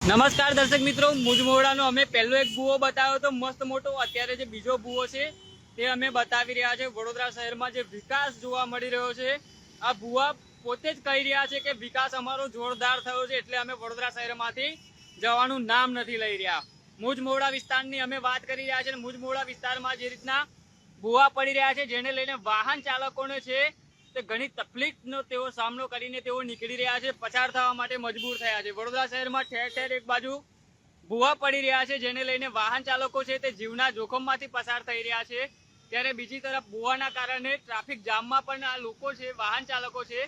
નમસ્કાર દર્શક મિત્રો, મુજમોડાનો અમે પહેલો એક ભૂવો બતાવ્યો હતો, મસ્ત મોટો. અત્યારે જે બીજો ભૂવો છે, તે અમે બતાવી રહ્યા છે. વડોદરા શહેરમાં જે વિકાસ જોવા મળી રહ્યો છે, આ ભૂવા પોતે જ કહી રહ્યા છે કે વિકાસ અમારો જોરદાર થયો છે, એટલે અમે વડોદરા શહેરમાંથી જવાનું નામ નથી લઈ રહ્યા. મુજમોડા વિસ્તારની અમે વાત કરી રહ્યા છે મુજમોડા વિસ્તારમાં જે રીતના ભૂવા પડી રહ્યા છે, જેને લઈને વાહન ચાલકોને છે તે ઘણી તકલીફનો તેઓ સામનો કરીને તેઓ નીકળી રહ્યા છે પસાર થવા માટે મજબૂર થયા છે. વડોદરા શહેરમાં ઠેર ઠેર એક બાજુ ભૂવા પડી રહ્યા છે, જેને લઈને વાહન ચાલકો છે તે જીવના જોખમમાંથી પસાર થઈ રહ્યા છે. ત્યારે બીજી તરફ ભૂવાના કારણે ટ્રાફિક જામમાં પણ આ લોકો છે, વાહન ચાલકો છે,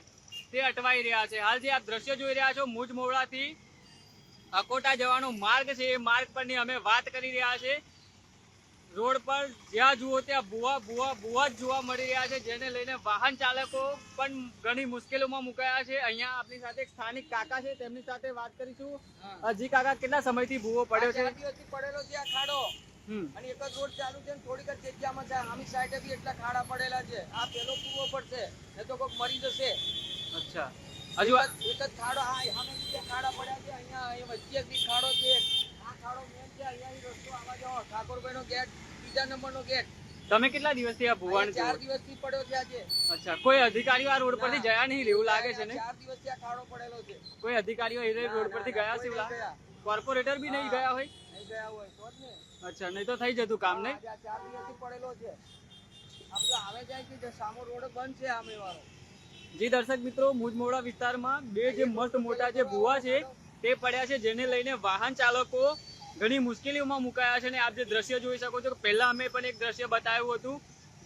તે અટવાઈ રહ્યા છે. હાલ જે આપ દ્રશ્ય જોઈ રહ્યા છો મુજ મોવડાથી અકોટા જવાનો માર્ગ છે, એ માર્ગ પરની અમે વાત કરી રહ્યા છે રોડ પર જ્યાં જુઓ ત્યાં ભૂવા ભૂવા ભૂવા જ જોવા મળી રહ્યા છે જેને લઈને વાહન ચાલકો પણ ઘણી મુશ્કેલીમાં મુકાયા છે. અહીંયા આપણી સાથે એક સ્થાનિક કાકા છે તેમની સાથે વાત કરીશું. હજી કાકા કેટલા સમયથી ભૂવો પડ્યો છે? પડેલો છે આ ખાડો. અને એક જ રોડ ચાલુ છે ને થોડીક જ જગ્યામાં છે. આમી સાઈડે બી એટલા ખાડા પડેલા છે. આ પેલો પૂરો પડશે. ને તો કોઈક મરી જશે. અચ્છા. હજુ એક જ- ખાડો હા ખાડા પડ્યા છે. અહીંયા અહીં વચ્ચે બી ખાડો છે. તમે કેટલા દિવસથી આ ભૂવાને ચાર? દિવસથી પડ્યો છે આજે. અચ્છા કોઈ અધિકારીઓ આ રોડ પરથી ગયા નહીં? એવું લાગે છે ને ચાર દિવસથી આ ખાડો પડેલો છે. કોઈ અધિકારીઓ એ રોડ પરથી ગયા છે એવું લાગે? કોર્પોરેટર બી નહીં ગયા હોય? નહીં ગયા હોય તો જ ને. અચ્છા નહીં તો થઈ જતું કામ નહીં? ચાર દિવસથી પડેલો છે. આપણે આવે જાય જે સામો રોડ બંધ છે આમે વાળો જી દર્શક મિત્રો મુજમોડા વિસ્તારમાં બે જે મસ્ત મોટા જે ભુવા છે તે પડ્યા છે જેને લઈને વાહન ચાલકો ઘણી મુશ્કેલીઓમાં મુકાયા છે અને આપ જે દ્રશ્ય જોઈ શકો છો કે પહેલા અમે પણ એક દ્રશ્ય બતાવ્યું હતું.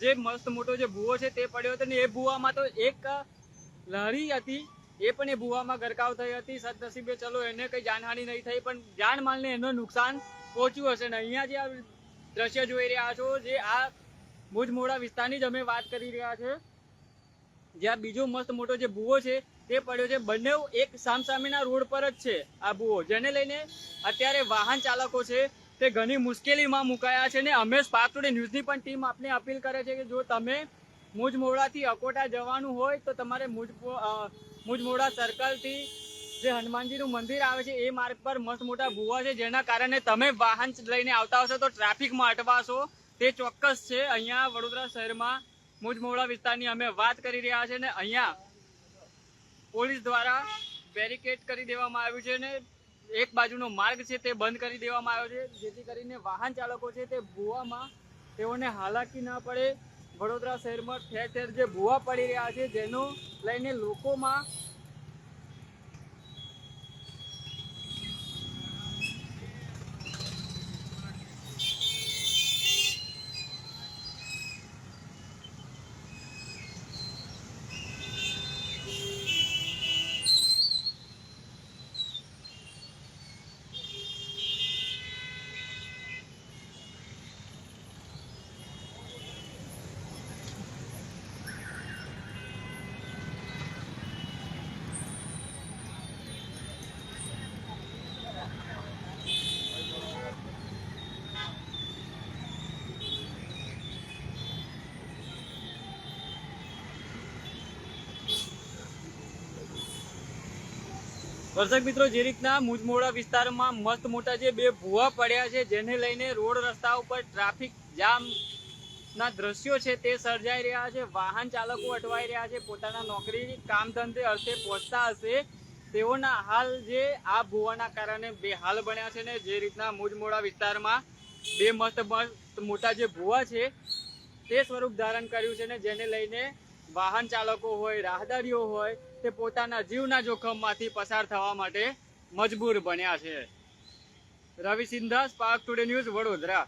જે મસ્ત મોટો જે ભૂવો છે તે પડ્યો હતો ને એ ભૂવામાં તો એક લહેરી હતી. એ પણ એ ભૂવામાં ગરકાવ થઈ હતી. સદનસીબે ચલો એને કંઈ જાનહાનિ નહીં થઈ, પણ જાનમાલને એનું નુકસાન પહોંચ્યું હશે ને અહીંયા જે આ દ્રશ્ય જોઈ રહ્યા છો, જે આ મુજમોડા વિસ્તારની જ અમે વાત કરી રહ્યા છે. જ્યાં બીજો મસ્ત મોટો જે ભૂવો છે તે પડ્યો છે. બંને એક સામસામેના રોડ પર જ છે આ ભૂવો જેને લઈને અત્યારે વાહન ચાલકો છે તે ઘણી મુશ્કેલીમાં મુકાયા છે ને અમે સ્પાર્ક ન્યૂઝની પણ ટીમ આપને અપીલ કરે છે કે જો તમે મુજમોડાથી અકોટા જવાનું હોય તો તમારે મુજ મુજમોડા સર્કલથી જે હનુમાનજીનું મંદિર આવે છે એ માર્ગ પર મસ્ત મોટા ભૂવા છે. જેના કારણે તમે વાહન લઈને આવતા હશો તો ટ્રાફિકમાં અટવાશો. તે ચોક્કસ છે. અહીંયા વડોદરા શહેરમાં મુજમોડા વિસ્તારની અમે વાત કરી રહ્યા છે ને અહીંયા પોલીસ દ્વારા બેરિકેડ કરી દેવામાં આવ્યું છે અને એક બાજુનો માર્ગ છે તે બંધ કરી દેવામાં આવ્યો છે. જેથી કરીને વાહન ચાલકો છે તે ભૂવામાં તેઓને હાલાકી ના પડે. વડોદરા શહેરમાં ઠેર ઠેર જે ભૂવા પડી રહ્યા છે, જેનો લઈને લોકોમાં દર્શક મિત્રો, જે રીતના મુજમોડા વિસ્તારમાં મસ્ત મોટા જે બે ભૂવા પડ્યા છે, જેને લઈને રોડ રસ્તા ઉપર ટ્રાફિક જામ ના દ્રશ્યો છે તે સર્જાઈ રહ્યા છે. વાહન ચાલકો અટવાઈ રહ્યા છે. પોતાના નોકરી કામ ધંધે અર્થે પહોંચતા હશે. તેઓના હાલ જે આ ભૂવાના કારણે બેહાલ બન્યા છે ને જે રીતના મુજમોડા વિસ્તારમાં બે મસ્ત મસ્ત મોટા જે ભૂવા છે તે સ્વરૂપ ધારણ કર્યું છે ને જેને લઈને વાહન ચાલકો હોય, રાહદારીઓ હોય, તે પોતાના જીવના જોખમમાંથી પસાર થવા માટે મજબૂર બન્યા છે. Ravi Sindha, spark today news, Vadodara.